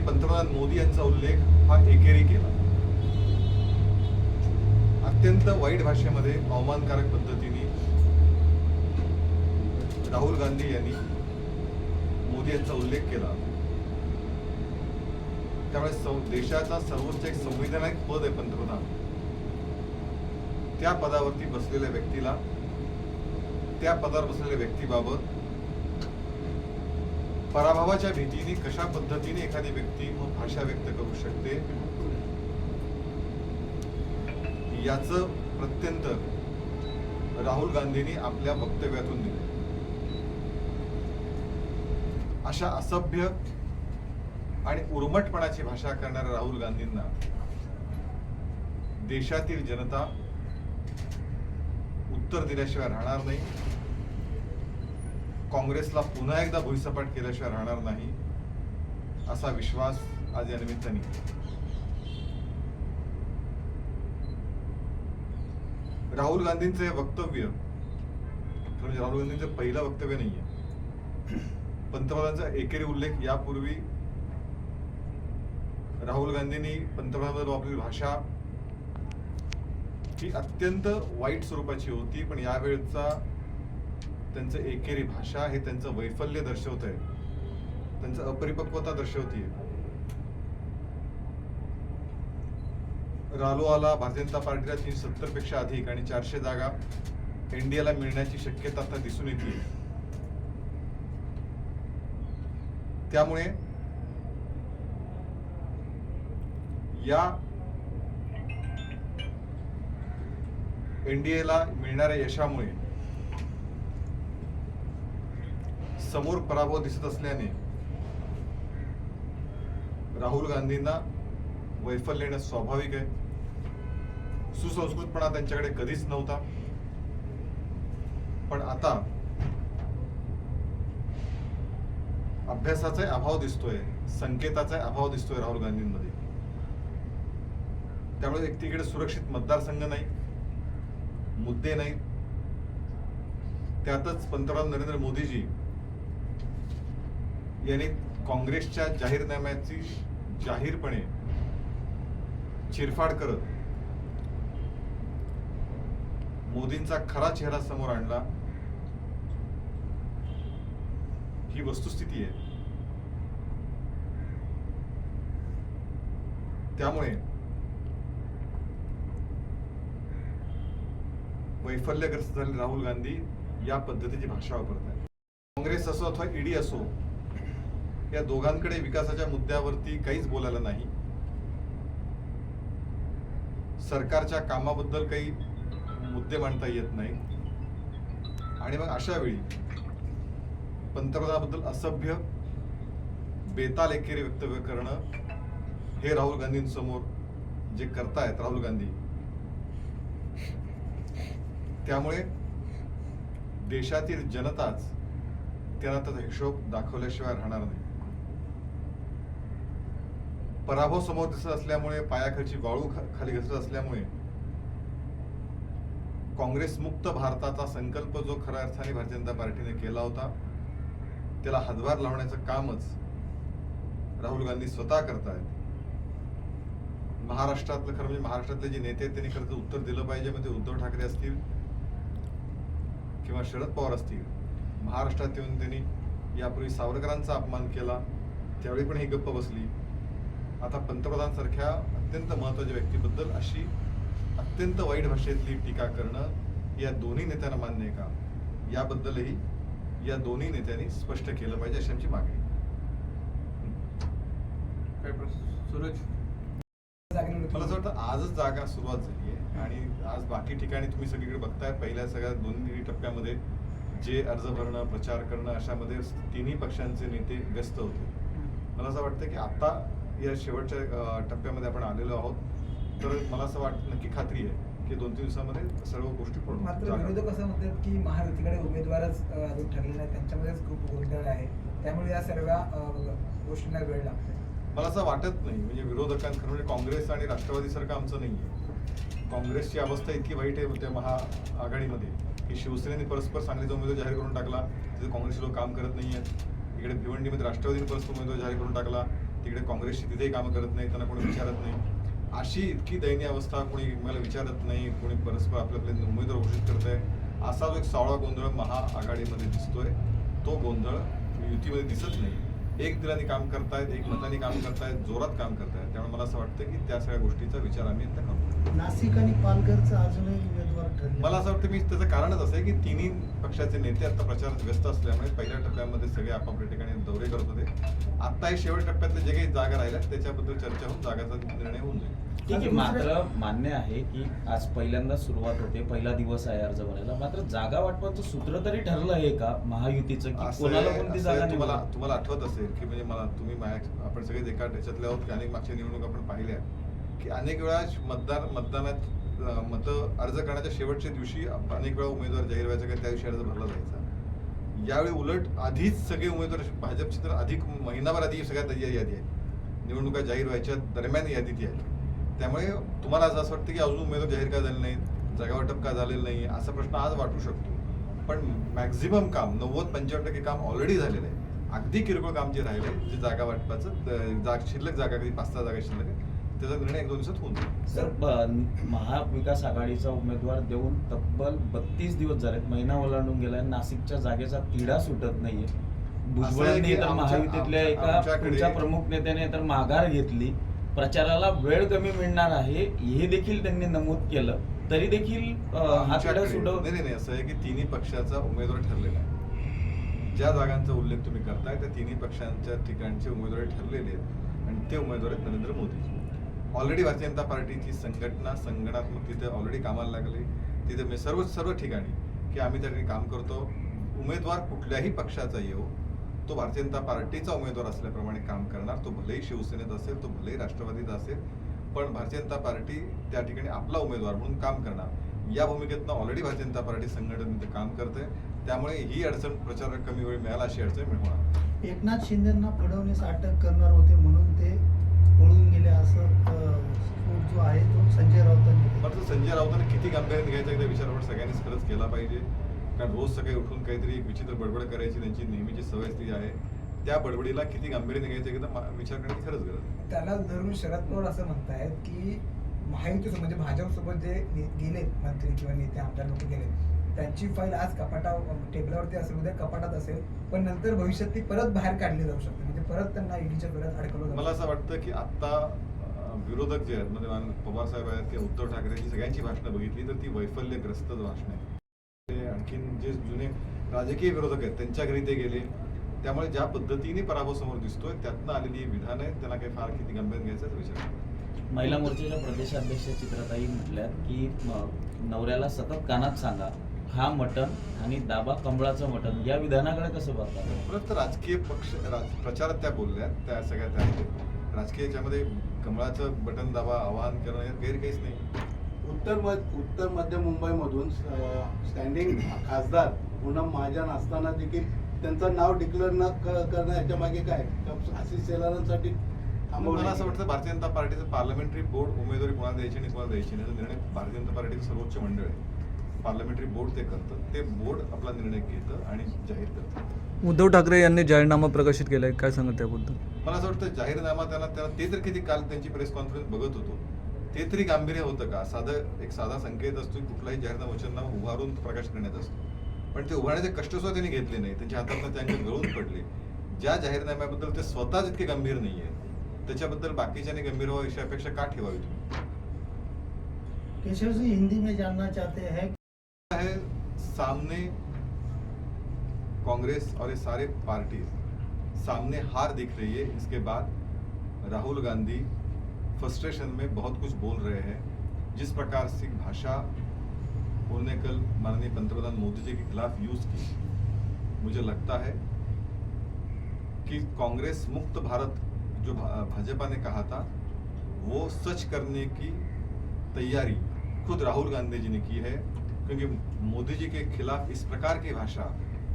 त्यांनी पंतप्रधान मोदी यांचा उल्लेख हा एकेरी केला. अत्यंत वाईट भाषेमध्ये अवमानकारक पद्धतीने राहुल गांधी यांनी मोदी यांचा उल्लेख केला. त्यामुळे देशाचा सर्वोच्च एक संविधानिक पद आहे पंतप्रधान. त्या पदावरती बसलेल्या व्यक्तीला त्या पदावर बसलेल्या व्यक्तीबाबत पराभवाच्या भीतीने कशा पद्धतीने एखादी व्यक्ती मग भाषा व्यक्त करू शकते याच प्रत्यंतर राहुल गांधींनी आपल्या वक्तव्यातून दिलं. अशा असभ्य आणि उर्मटपणाची भाषा करणाऱ्या राहुल गांधींना देशातील जनता उत्तर दिल्याशिवाय राहणार नाही. काँग्रेसला पुन्हा एकदा भुईसपाट केल्याशिवाय राहणार नाही असा विश्वास आज या निमित्ताने राहुल गांधींचे हे वक्तव्य म्हणजे राहुल गांधींचं पहिलं वक्तव्य नाहीये पंतप्रधानांचा एकेरी उल्लेख यापूर्वी राहुल गांधींनी पंतप्रधान वापरलेली भाषा ही अत्यंत वाईट स्वरूपाची होती पण यावेळचा त्यांचं एकेरी भाषा हे त्यांचं वैफल्य दर्शवत आहे त्यांचं अपरिपक्वता दर्शवतीये. रालोआला भारतीय जनता पार्टीला तीनशे सत्तरपेक्षा अधिक आणि चारशे जागा एनडीएला मिळण्याची शक्यता आता दिसून येते त्यामुळे या एनडीएला मिळणाऱ्या यशामुळे समोर पराभव दिसत असल्याने राहुल गांधींना वैफल्य येणं स्वाभाविक आहे. सुसंस्कृतपणा त्यांच्याकडे कधीच नव्हता. पण आता अभ्यासाचा अभाव दिसतोय संकेताचा अभाव दिसतोय राहुल गांधींमध्ये. त्यामुळे एकटीकडे सुरक्षित मतदारसंघ नाही मुद्दे नाहीत. त्यातच पंतप्रधान नरेंद्र मोदीजी यांनी काँग्रेसच्या जाहीरनाम्याची जाहीरपणे चिरफाड करत मोदींचा खरा चेहरा समोर आणला. ही वस्तुस्थिती आहे. त्यामुळे वैफल्यग्रस्त झालेले राहुल गांधी या पद्धतीची भाषा वापरत आहेत. काँग्रेस असो अथवा ईडी असो या दोघांकडे विकासाच्या मुद्द्यावरती काहीच बोलायला नाही. सरकारच्या कामाबद्दल काही मुद्दे मांडता येत नाही. आणि मग अशा वेळी पंतप्रधानाबद्दल असभ्य बेताल एकेरी वक्तव्य करणं हे राहुल गांधींसमोर जे करतायत राहुल गांधी त्यामुळे देशातील जनताच त्यांना त्याचा हिशोब दाखवल्याशिवाय राहणार नाही. पराभव समोर दिसत असल्यामुळे पायाखालची वाळू खाली घसरत असल्यामुळे काँग्रेस मुक्त भारताचा संकल्प जो खऱ्या अर्थाने भारतीय जनता पार्टीने केला होता त्याला हातभार लावण्याचं कामच राहुल गांधी स्वतः करतायत. महाराष्ट्रातलं खरं म्हणजे महाराष्ट्रातले जे नेते आहेत त्यांनी खरं उत्तर दिलं पाहिजे म्हणजे उद्धव ठाकरे असतील किंवा शरद पवार असतील. महाराष्ट्रात येऊन त्यांनी यापूर्वी सावरकरांचा अपमान केला त्यावेळी पण ही गप्प बसली. आता पंतप्रधान सारख्या अत्यंत महत्त्वाच्या व्यक्तीबद्दल अशी अत्यंत वाईट भाषेतली टीका करणं या दोन्ही नेत्यांना मान्य आहे का? याबद्दलही या दोन्ही नेत्यांनी स्पष्ट केलं पाहिजे अशी आमची मागणी सूरज? मला असं वाटतं आजच जागा सुरुवात झाली आहे आणि आज बाकी ठिकाणी तुम्ही सगळीकडे बघताय. पहिल्या सगळ्या दोन्ही टप्प्यामध्ये जे अर्ज भरणं प्रचार करणं अशामध्ये तिन्ही पक्षांचे नेते व्यस्त होते. मला असं वाटतं की आता या शेवटच्या टप्प्यामध्ये आपण आलेलो आहोत. तर मला असं वाटतं नक्की खात्री आहे की दोन तीन दिवसामध्ये सर्व गोष्टी पूर्ण मात्र विरोधक असं म्हणतात की महायुतीकडे उमेदवारच अजून ठरले नाही त्यांच्यामध्येच खूप गोंधळ आहे. त्यामुळे या सर्व गोष्टींना वेळ लागतो. मला असं वाटत नाही. म्हणजे विरोधकांकडे म्हणजे काँग्रेस आणि राष्ट्रवादीसारखं आमचं नाही आहे काँग्रेसची अवस्था इतकी वाईट आहे त्या महाआघाडीमध्ये की शिवसेनेने परस्पर सांगलीचा उमेदवार जाहीर करून टाकला. तिथे काँग्रेसचे लोक काम करत नाही आहेत इकडे भिवंडीमध्ये राष्ट्रवादीने परस्पर उमेदवार जाहीर करून टाकला. तिकडे काँग्रेसची तिथेही कामं करत नाही त्यांना कोणी विचारत नाही. अशी इतकी दयनीय अवस्था कोणी मला विचारत नाही कोणी परस्पर आपले आपले उमेदवार घोषित करत आहे असा जो एक सावळा गोंधळ महाआघाडीमध्ये दिसतोय तो गोंधळ युतीमध्ये दिसत नाही. एक दिलाने काम करतायत एक मताने काम करतायत जोरात काम करतायत. त्यामुळे मला असं वाटतं की त्या सगळ्या गोष्टीचा विचार आम्ही आता करतो नाशिक आणि पालघरचं अजूनही मला असं वाटतं की त्याचं कारणच असं आहे की तिन्ही पक्षाचे नेते आता प्रचारात व्यस्त असल्यामुळे पहिल्या टप्प्यामध्ये सगळे आपापल्या ठिकाणी दौरे करत होते. आता हे शेवट टप्प्यातले जे काही जागा राहिल्या त्याच्याबद्दल चर्चा होऊन जागाचा निर्णय होऊन जाईल. ठीक आहे मात्र मान्य आहे की आज पहिल्यांदा सुरुवात होते पहिला दिवस आहे अर्ज भरायला. मात्र जागा वाटपाचं सूत्र तरी ठरलं आहे का महायुतीचं की कोणाला कोणती जागा तुम्हाला? तुम्हाला आठवत असेल की म्हणजे मला तुम्ही माझ्या आपण सगळेच एका त्याच्यातले आहोत की अनेक मागच्या निवडणूक आपण पाहिल्या की अनेक वेळा मतदार मतदानात मतं अर्ज करण्याच्या शेवटच्या दिवशी अनेक वेळा उमेदवार जाहीर व्हायचा किंवा त्या दिवशी अर्ज भरला जायचा. यावेळी उलट आधीच सगळे उमेदवार भाजपची तर अधिक महिनाभर आधी सगळ्यात आधी यादी आहे निवडणुका जाहीर व्हायच्या दरम्यान यादी ती आहे त्यामुळे तुम्हाला असं असं वाटतं की अजून उमेदवार जाहीर का झाले नाहीत? जागावाटप का झालेलं नाही? असा प्रश्न आज वाटू शकतो. पण मॅक्झिमम काम नव्वद पंच्याण्णव टक्के काम ऑलरेडी झालेलं आहे. अगदी किरकोळ काम जे राहिलं आहे जे जागा वाटपाचं जाग शिल्लक जागा कधी पाच सहा जागा शिल्लक आहे त्याचा निर्णय एक दोन दिवसात होऊन जाईल. सर ब- महाविकास आघाडीचा उमेदवार देऊन तब्बल बत्तीस दिवस झालेत. महिना ओलांडून गेलाय. नाशिकच्या जागेचा तिढा सुटत नाहीये. भुजबळांनी की तर आमच्या- महायुतीतल्या आमच्या- एका आमच्याकडे- तुमच्या प्रमुख नेत्याने तर माघार घेतली. प्रचाराला वेळ कमी मिळणार आहे हे देखील त्यांनी नमूद केलं. तरी देखील अं, हा तिढा आमच्याकडे- सुटव नाही नाही नाही, असं आहे की तिन्ही पक्षाचा उमेदवार ठरलेला आहे. ज्या जागांचा उल्लेख तुम्ही करताय त्या तिन्ही पक्षांच्या ठिकाणचे उमेदवार ठरलेले आहेत. आणि ते उमेदवार आहेत नरेंद्र मोदी ऑलरेडी भारतीय जनता पार्टीची संघटना संगणात्मक तिथे ऑलरेडी कामाला लागली. तिथे मी सर्व सर्व ठिकाणी की आम्ही त्या ठिकाणी काम करतो. उमेदवार कुठल्याही पक्षाचा येऊ तो भारतीय जनता पार्टीचा उमेदवार असल्याप्रमाणे काम करणार. तो भलेही शिवसेनेत असेल तो भलेही राष्ट्रवादीत असेल पण भारतीय जनता पार्टी त्या ठिकाणी आपला उमेदवार म्हणून काम करणार. या भूमिकेतनं ऑलरेडी भारतीय जनता पार्टी संघटनेत काम करते. त्यामुळे ही अडचण प्रचार कमी वेळ मिळाला अशी अडचण मिळवणार. एकनाथ शिंदेना फडणवीस अटक करणार होते म्हणून ते पळून गेले असं स्फोट जो आहे तो संजय राऊतांनी. मात्र संजय राऊतांनी किती गांभीर्याने घ्यायचा एकदा विचार आपण सगळ्यांनीच खरंच केला पाहिजे. कारण रोज सकाळी उठून काहीतरी एक विचित्र बडबड करायची त्यांची नेहमीची सवय ती आहे. त्या बडबडीला किती गांभीर्याने घ्यायचं एकदा विचार करण्याची खरंच गरज त्याला धरून शरद पवार असं म्हणतायत की महायुतीसोबत म्हणजे भाजपसोबत जे ने- गेलेत मंत्री किंवा नेते आमदार लोक गेलेत त्यांची फाईल आज कपाटा टेबलावरती असेल उद्या कपाटात असेल पण नंतर भविष्यात ती परत बाहेर काढली जाऊ शकते म्हणजे परत त्यांना ईडीच्या परत अडकवलं जाऊ मला. असं वाटतं की आता विरोधक जे आहेत म्हणजे मान- पवार साहेब आहेत किंवा उद्धव ठाकरेची सगळ्यांची भाषणं बघितली तर ती वैफल्यग्रस्त भाषणं आहेत ते आणखीन जे जुने राजकीय विरोधक आहेत त्यांच्या घरी ते गेले त्यामुळे ज्या पद्धतीने पराभव समोर दिसतोय त्यातनं आलेली विधान आहेत त्यांना काही फार किती गंभीर घ्यायचा विचार. महिला मोर्चाच्या प्रदेशाध्यक्ष चित्राताई म्हटल्यात की नवऱ्याला सतत कानात सांगा हा मटण आणि दाबा कमळाचं मटण या विधानाकडे कसं बघतात परत राजकीय पक्ष राज- प्रचारात त्या बोलल्या त्या सगळ्या त्या राजकीय याच्यामध्ये कमळाचं बटन दाबा आवाहन करणं यात गैर काहीच नाही. उत्तर मध उत्तर मध्य मुंबईमधून स्टँडिंग खासदार पूनम महाजन असताना देखील त्यांचं नाव डिक्लेअर न क- करणं याच्या मागे काय? आशिष शेलारांसाठी मला असं वाटतं भारतीय जनता पार्टीचं पार्लमेंटरी बोर्ड उमेदवारी कोणाला द्यायची आणि कोणाला द्यायची नाही निर्णय भारतीय जनता पार्टीचं सर्वोच्च मंडळ आहे. पार्लमेंटरी बोर्ड ते करतं. ते बोर्ड आपला निर्णय घेतं आणि जाहीर करतं. उद्धव ठाकरे यांनी जाहीरनामा प्रकाशित केलाय. काय सांगत त्याबद्दल? मला असं वाटतं जाहीरनामा त्याला त्याला ते तर किती काल त्यांची प्रेस कॉन्फरन्स बघत होतो. ते तरी गांभीर्य होतं का? साधं एक साधा संकेत असतो की कुठलाही जाहीरनामा वचननामा उभारून प्रकाश करण्यात असतो. पण ते उभारण्याचे कष्ट सुद्धा त्यांनी घेतले नाही. त्यांच्या हातातनं त्यांचे गळून पडले. ज्या जाहीरनाम्याबद्दल ते स्वतःच इतके गंभीर नाही आहेत त्याच्याबद्दल बाकीच्याने गंभीर व्हावं अशी अपेक्षा का ठेवावी तुम्ही? केशव जी हिंदी में जानना चाहते है सामने कांग्रेस और ये सारे पार्टी सामने हार दिख रही है। इसके बाद राहुल गांधी फ्रस्ट्रेशन में बहुत कुछ बोल रहे हैं। जिस प्रकार से भाषा उन्होंने कल माननीय पंतप्रधान मोदी जी के खिलाफ यूज़ की, मुझे लगता है कि कांग्रेस मुक्त भारत जो भाजपा ने कहा था, वो सच करने की तैयारी खुद राहुल गांधी जी ने की है। क्योंकि मोदी जी के खिलाफ इस प्रकार की भाषा,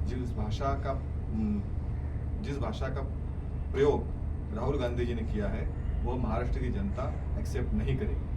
जिस भाषा का जिस भाषा का प्रयोग राहुल गांधी जी ने किया है, वो महाराष्ट्र की जनता एक्सेप्ट नहीं करेगी।